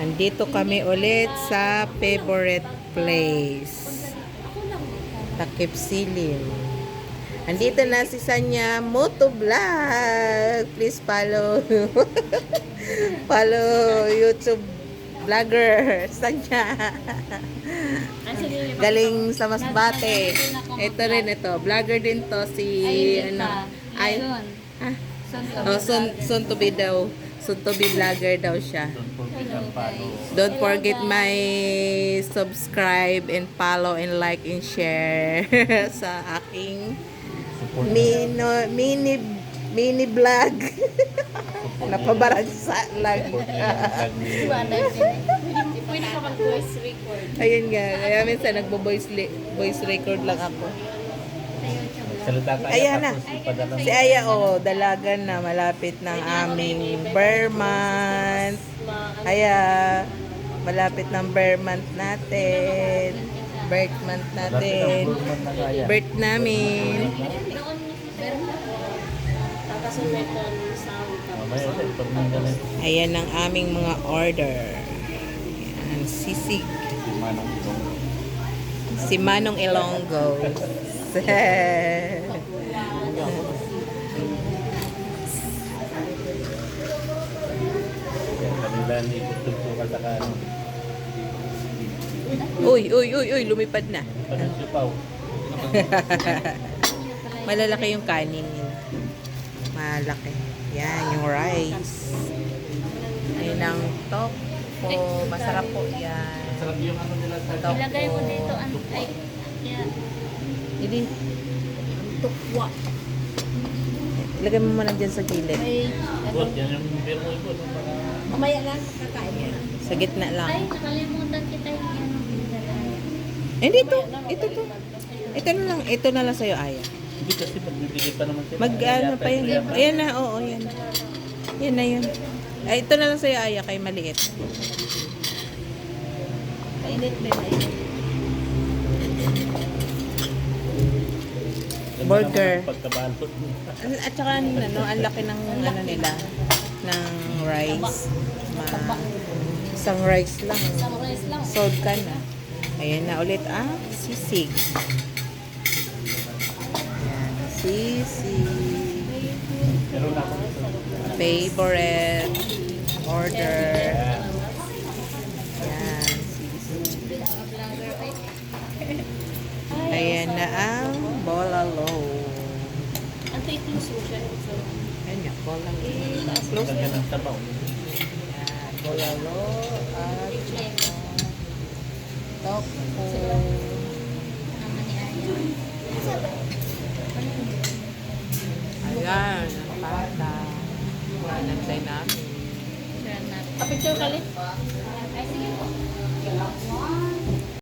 Andito kami ulit sa favorite place. Takip Silim. Andito na si Sanya Moto Vlog. Please follow. follow YouTube vlogger Sanya. Galing sa Masbate. Ito rin ito. Vlogger din to si ano. Ay, ah, oh, soon, soon to be daw. Soon to be vlogger daw siya. Don't forget my subscribe and follow and like and share sa aking mini mini mini vlog. Napabaransa lang. Pwede ka mag-voice record. Ayun nga, kaya minsan nagbo-voice voice record lang ako. Tayo Ayan na. Si Aya oh, dalagan na malapit ng aming bear month. Aya, malapit ng bear month natin. Birth month natin. Birth namin. Ayan ang aming mga order. Ayan, sisig. Si Manong Si Manong Ilonggo. uy, uy, uy, uy, lumipad na. Malalaki yung kanin nila. Malaki. Yan, yung rice. Ayun ang topo. Masarap po yan. Sarap yung ano nila. Ilagay mo dito. Ay, yeah. Hindi. Tukwa. Ilagay mo muna dyan sa gilid. May, Good, yan yung beer mo ikot. mamaya lang kakain yan. Sa gitna lang. Ay, nakalimutan kita yung ano. Eh, dito. Ito to. Ito na lang. Ito na lang sa'yo, Aya. Hindi kasi magbibigay pa naman sila. Mag, ano pa yun? Ayan na, oo, yan. Yan na yun. Ay, ito na lang sa'yo, Aya, kay maliit. Mainit din. Mainit. Burger. Pagkabalot. At saka, ano, ang laki ng, ano nila, ng rice. Ma, isang rice lang. Isang rice lang. Sold ka na. Ayan na ulit ang sisig. Ayan, sisig. Favorite. Order. Ayan. Ayan, sisig. Ayan na ang bolalo. Ang close mo siya. So, Ayan nga, bolalo. Close na. Ayan, bolalo at Aya. Ayan, ang pata. Nanay namin. Kapicture ka rin?